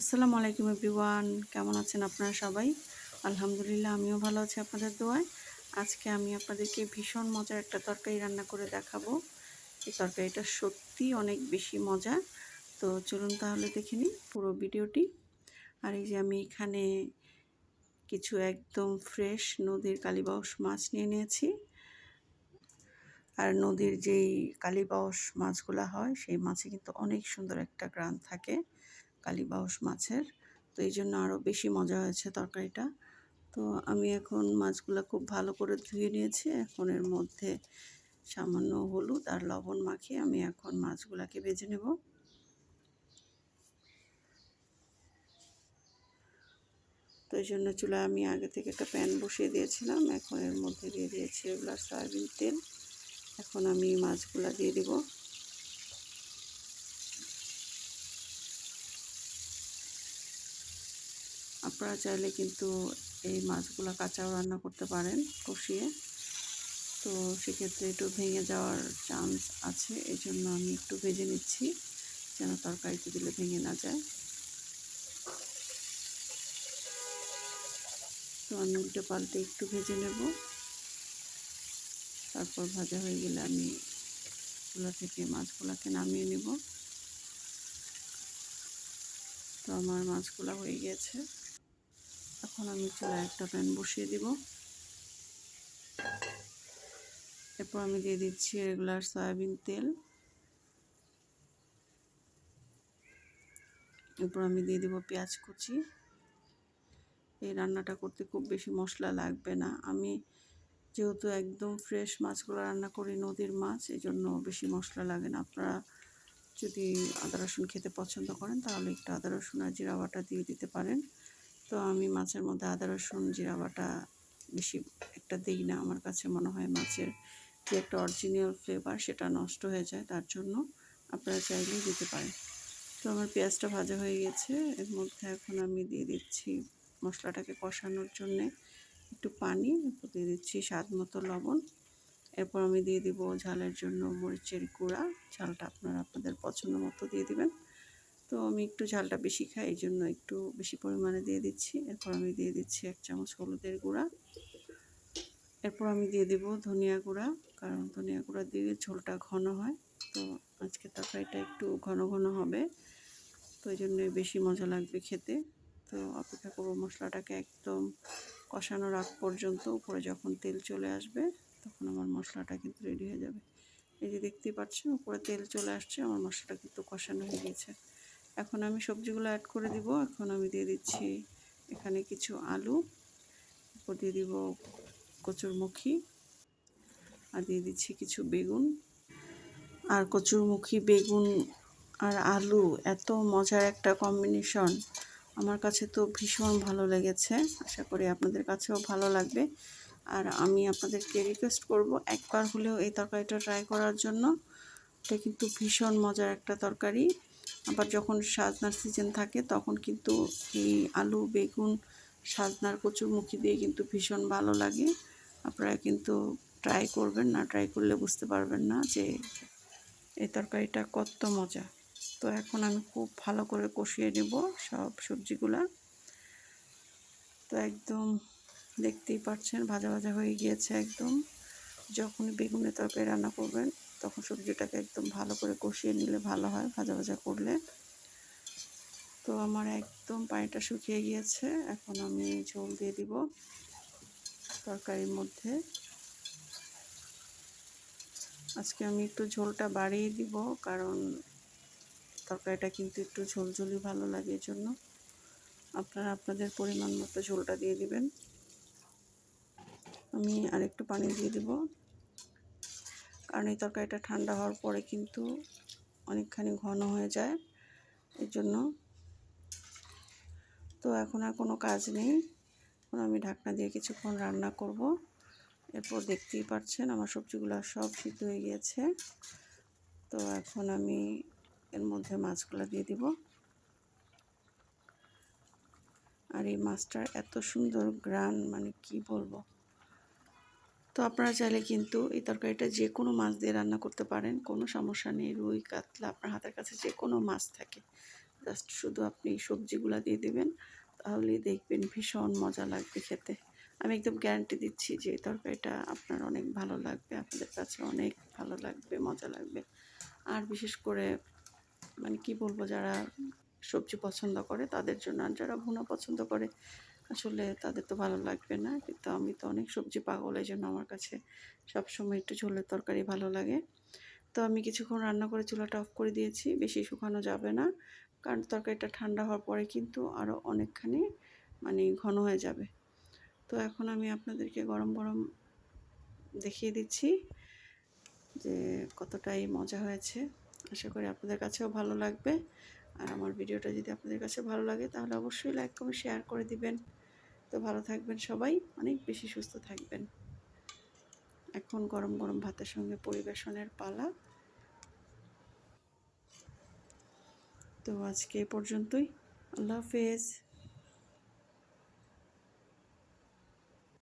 আসসালামু আলাইকুম এভরিওয়ান, কেমন আছেন আপনারা সবাই? আলহামদুলিল্লাহ, আমিও ভালো আছি আপনাদের দোয়ায়। আজকে আমি আপনাদেরকে ভীষণ মজার একটা তরকারি রান্না করে দেখাবো। এই তরকারিটা সত্যি অনেক বেশি মজা তো চলুন তাহলে দেখে নিই পুরো ভিডিওটি। আর এই যে আমি এখানে কিছু একদম ফ্রেশ নদীর কালীবাউস মাছ নিয়ে নিয়েছি। আর নদীর যেই কালীবাউস মাছগুলো হয়, সেই মাছে কিন্তু অনেক সুন্দর একটা গ্রান থাকে। কালীবাউস মাছের। তো এই জন্য আরও বেশি মজা হয়েছে তরকারিটা। তো আমি এখন মাছগুলো খুব ভালো করে ধুয়ে নিয়েছি। এখন এর মধ্যে সামান্য হলুদ আর লবণ মাখিয়ে আমি এখন মাছগুলোকে ভেজে নেব। তো এই জন্য চুলায় আমি আগে থেকে একটা প্যান বসিয়ে দিয়েছিলাম। এখন এর মধ্যে দিয়ে দিয়েছি রেগুলার সয়াবিন তেল। এখন আমি মাছগুলো দিয়ে দেবো। আপনারা চাইলে কিন্তু এই মাছগুলো কাঁচাও রান্না করতে পারেন, কষিয়ে। তো সেক্ষেত্রে একটু ভেঙে যাওয়ার চান্স আছে এই জন্য আমি একটু ভেজে নিচ্ছি, যেন তরকারিতে দিলে ভেঙে না যায়। তো আমি উল্টে পাল্টে একটু ভেজে নেব। তারপর ভাজা হয়ে গেলে আমি চুলা থেকে মাছগুলোকে নামিয়ে নেব। তো আমার মাছগুলো হয়ে গেছে। এখন আমি চুলায় একটা প্যান বসিয়ে দিব। এরপর আমি দিয়ে দিচ্ছি রেগুলার সয়াবিন তেল। এরপর আমি দিয়ে দিব পেঁয়াজ কুচি। এই রান্নাটা করতে খুব বেশি মশলা লাগবে না। আমি যেহেতু একদম ফ্রেশ মাছগুলো রান্না করি, নদীর মাছ এই জন্য বেশি মশলা লাগে না। আপনারা যদি আদা রসুন খেতে পছন্দ করেন, তাহলে একটু আদা রসুন আর জিরা বাটা দিয়ে দিতে পারেন। তো আমি মাছের মধ্যে আদা, রসুন, জিরা বাটা বেশি একটা দিই না। আমার কাছে মনে হয় মাছের যে একটা অরিজিনাল ফ্লেভার সেটা নষ্ট হয়ে যায়, তার জন্য আপনারা চাইলেই দিতে পারেন। তো আমার পেঁয়াজটা ভাজা হয়ে গেছে। এর মধ্যে এখন আমি দিয়ে দিচ্ছি মশলাটাকে কষানোর জন্যে একটু পানি দিয়ে দিচ্ছি স্বাদ মতো লবণ। এরপর আমি দিয়ে দিব ঝালের জন্য মরিচের গুঁড়া। ঝালটা আপনারা আপনাদের পছন্দ মতো দিয়ে দিবেন। তো আমি একটু ঝালটা বেশি খাই, এই জন্য একটু বেশি পরিমাণে দিয়ে দিচ্ছি। এরপর আমি দিয়ে দিচ্ছি এক চামচ হলুদের গুঁড়া। এরপর আমি দিয়ে দেবো ধনিয়া গুঁড়া, কারণ ধনিয়া গুঁড়া দিয়ে ঝোলটা ঘন হয়। তো আজকে তরকারিটা একটু ঘন ঘন হবে, তো এই জন্যই বেশি মজা লাগবে খেতে। তো অপেক্ষা করব মশলাটাকে একদম কষানোর আগ পর্যন্ত, উপরে যখন তেল চলে আসবে, তখন আমার মশলাটা কিন্তু রেডি হয়ে যাবে। এই যে দেখতেই পাচ্ছেন, উপরে তেল চলে আসছে, আমার মশলাটা কিন্তু কষানো হয়ে গেছে। এখন আমি সবজিগুলো অ্যাড করে দিব। এখন আমি দিয়ে দিচ্ছি এখানে কিছু আলু, এরপর দিয়ে দিব কচুরমুখী, আর দিয়ে দিচ্ছি কিছু বেগুন। আর কচুরমুখী, বেগুন আর আলু এত মজার একটা কম্বিনেশন আমার কাছে তো ভীষণ ভালো লেগেছে। আশা করি আপনাদের কাছেও ভালো লাগবে। আর আমি আপনাদেরকে রিকোয়েস্ট করব একবার হলেও এই তরকারিটা ট্রাই করার জন্য। এটা কিন্তু ভীষণ মজার একটা তরকারি। আবার যখন সাজনার সিজন থাকে, তখন কিন্তু এই আলু, বেগুন, সাজনার কচুরমুখী দিয়ে কিন্তু ভীষণ ভালো লাগে। আপনারা কিন্তু ট্রাই করবেন, না ট্রাই করলে বুঝতে পারবেন না যে এই তরকারিটা কত মজা। তো এখন আমি খুব ভালো করে কষিয়ে নেব সব সবজিগুলা। তো একদম দেখতেই পাচ্ছেন, ভাজা ভাজা হয়ে গিয়েছে একদম। যখনই বেগুনের তরকারি রান্না করবেন তখন সবজিটাকে একদম ভালো করে কষিয়ে নিলে ভালো হয়, ভাজা ভাজা করলে। তো আমার একদম পানিটা শুকিয়ে গিয়েছে, এখন আমি ঝোল দিয়ে দিব তরকারির মধ্যে। আজকে আমি একটু ঝোলটা বাড়িয়ে দিব, কারণ তরকারিটা কিন্তু একটু ঝোলঝোলি ভালো লাগে এর জন্য আপনারা আপনাদের পরিমাণ মতো ঝোলটা দিয়ে দিবেন। আমি আরেকটু পানি দিয়ে দিব। কারণ এই তরকারিটা ঠান্ডা হওয়ার পরে কিন্তু অনেকখানি ঘন হয়ে যায়, এর জন্য। তো এখন আর কোনো কাজ নেই। এখন আমি ঢাকনা দিয়ে কিছুক্ষণ রান্না করব। এরপর দেখতেই পাচ্ছেন আমার সবজিগুলো সব সিদ্ধ হয়ে গিয়েছে। তো এখন আমি এর মধ্যে মাছগুলো দিয়ে দিব। আর এই মাছটার এত সুন্দর গ্রান মানে কি বলব? তো আপনারা চাইলে কিন্তু এই তরকারিটা যে কোনো মাছ দিয়ে রান্না করতে পারেন, কোনো সমস্যা নেই। রুই, কাতলা আপনার হাতের কাছে যে কোনো মাছ থাকে। জাস্ট শুধু আপনি সবজিগুলো দিয়ে দেবেন, তাহলেই দেখবেন ভীষণ মজা লাগবে খেতে। আমি একদম গ্যারান্টি দিচ্ছি যে এই তরকারিটা আপনার অনেক ভালো লাগবে, আপনাদের কাছে অনেক ভালো লাগবে, মজা লাগবে। আর বিশেষ করে মানে কি বলব, যারা সবজি পছন্দ করে, তাদের জন্য আর যারা ভুনা পছন্দ করে আসলে তাদের তো ভালো লাগবে না। কিন্তু আমি তো অনেক সবজি পাগল এই জন্য আমার কাছে সবসময় একটু ঝোলের তরকারি ভালো লাগে। তো আমি কিছুক্ষণ রান্না করে চুলাটা অফ করে দিয়েছি, বেশি শুকানো যাবে না। কারণ তরকারিটা ঠান্ডা হওয়ার পরে কিন্তু আরও অনেকখানি মানে ঘন হয়ে যাবে। তো এখন আমি আপনাদেরকে গরম গরম দেখিয়ে দিচ্ছি যে কতটাই মজা হয়েছে। আশা করি আপনাদের কাছেও ভালো লাগবে। আর আমার ভিডিওটা যদি আপনাদের কাছে ভালো লাগে, তাহলে অবশ্যই লাইক, কমেন্ট, শেয়ার করে দিবেন। তো ভালো থাকবেন সবাই, অনেক বেশি সুস্থ থাকবেন। এখন গরম গরম ভাতের সঙ্গে পরিবেশনের পালা। তো আজকে এ পর্যন্তই। আল্লাহ হাফেজ।